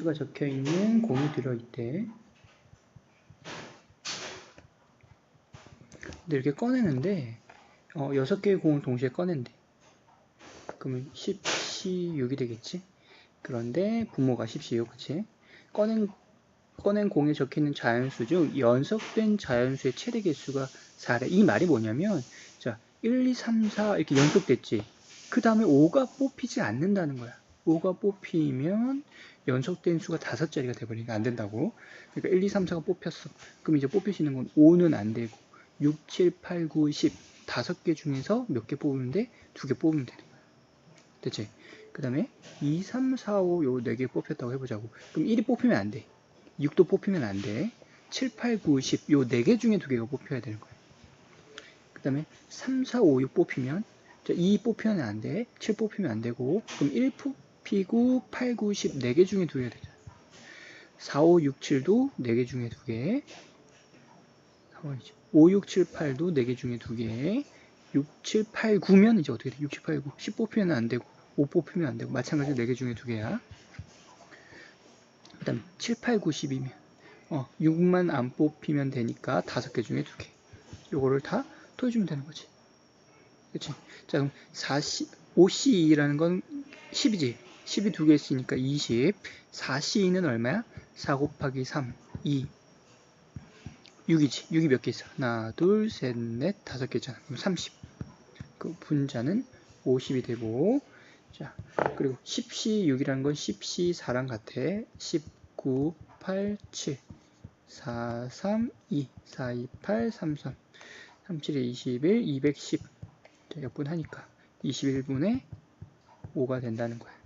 수가 적혀 있는 공이 들어있대. 근데 이렇게 꺼내는데 어, 6개의 공을 동시에 꺼낸대. 그러면 10C6이 되겠지? 그런데 부모가 10C6, 그치? 꺼낸, 꺼낸 공에 적혀 있는 자연수 중 연속된 자연수의 최대 개수가 4래. 이 말이 뭐냐면, 자, 1, 2, 3, 4 이렇게 연속됐지? 그 다음에 5가 뽑히지 않는다는 거야. 5가 뽑히면 연속된 수가 다섯 자리가 돼버리니까 안 된다고. 그러니까 1, 2, 3, 4가 뽑혔어. 그럼 이제 있는 건 5는 안 되고, 6, 7, 8, 9, 10. 다섯 개 중에서 몇 개 뽑으는데 두 개 뽑으면 되는 거야. 됐지? 그 다음에 2, 3, 4, 5 요 네 개 뽑혔다고 해보자고. 그럼 1이 뽑히면 안 돼. 6도 뽑히면 안 돼. 7, 8, 9, 10 요 네 개 중에 두 개가 뽑혀야 되는 거야. 그 다음에 3, 4, 5, 6 뽑히면 자, 2 뽑히면 안 돼. 7 뽑히면 안 되고 그럼 1 뽑히고 8, 9, 10네개 중에 두 개가 되잖아. 4, 5, 6, 7도 네개 중에 두 개. 5, 6, 7, 8도 4개 중에 2개. 6, 7, 8, 9면 이제 어떻게 돼? 6, 7, 8, 9. 10 뽑히면 안 되고, 5 뽑히면 안 되고, 마찬가지로 4개 중에 2개야. 그 다음 7, 8, 9, 10이면, 어, 6만 안 뽑히면 되니까 5개 중에 2개. 요거를 다 더해주면 되는 거지. 그치? 자, 그럼 4C, 5C2라는 건 10이지. 10이 2개 있으니까 20. 4C2는 얼마야? 4 곱하기 3, 2. 6이지. 6이 몇 개 있어? 하나, 둘, 셋, 넷, 다섯 개 있잖아. 그럼 30. 그 분자는 50이 되고, 자, 그리고 10C 6이라는 건 10C 4랑 같아. 19, 8, 7, 4, 3, 2, 4, 2, 8, 3, 3, 3, 7, 21, 210. 자, 역분하니까 21분의 5가 된다는 거야.